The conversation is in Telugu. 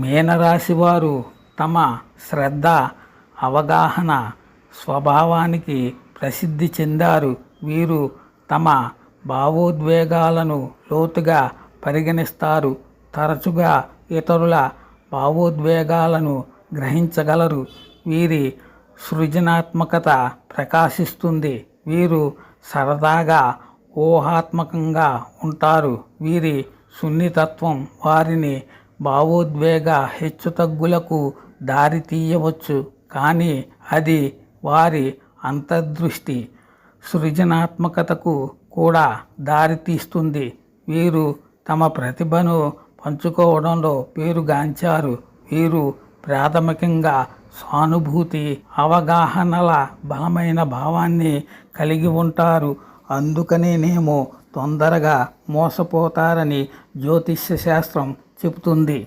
మీనరాశి వారు తమ శ్రద్ధ అవగాహన స్వభావానికి ప్రసిద్ధి చెందారు. వీరు తమ భావోద్వేగాలను లోతుగా పరిగణిస్తారు. తరచుగా ఇతరుల భావోద్వేగాలను గ్రహించగలరు. వీరి సృజనాత్మకత ప్రకాశిస్తుంది. వీరు సరదాగా ఊహాత్మకంగా ఉంటారు. వీరి సున్నితత్వం వారిని భావోద్వేగ హెచ్చుతగ్గులకు దారి తీయవచ్చు కానీ అది వారి అంతర్దృష్టి సృజనాత్మకతకు కూడా దారితీస్తుంది. వీరు తమ ప్రతిభను పంచుకోవడంలో పేరుగాంచారు. వీరు ప్రాథమికంగా సానుభూతి అవగాహనల బలమైన భావాన్ని కలిగి ఉంటారు. అందుకనేనేమో తొందరగా మోసపోతారని జ్యోతిష్య శాస్త్రం చెబుతుంది.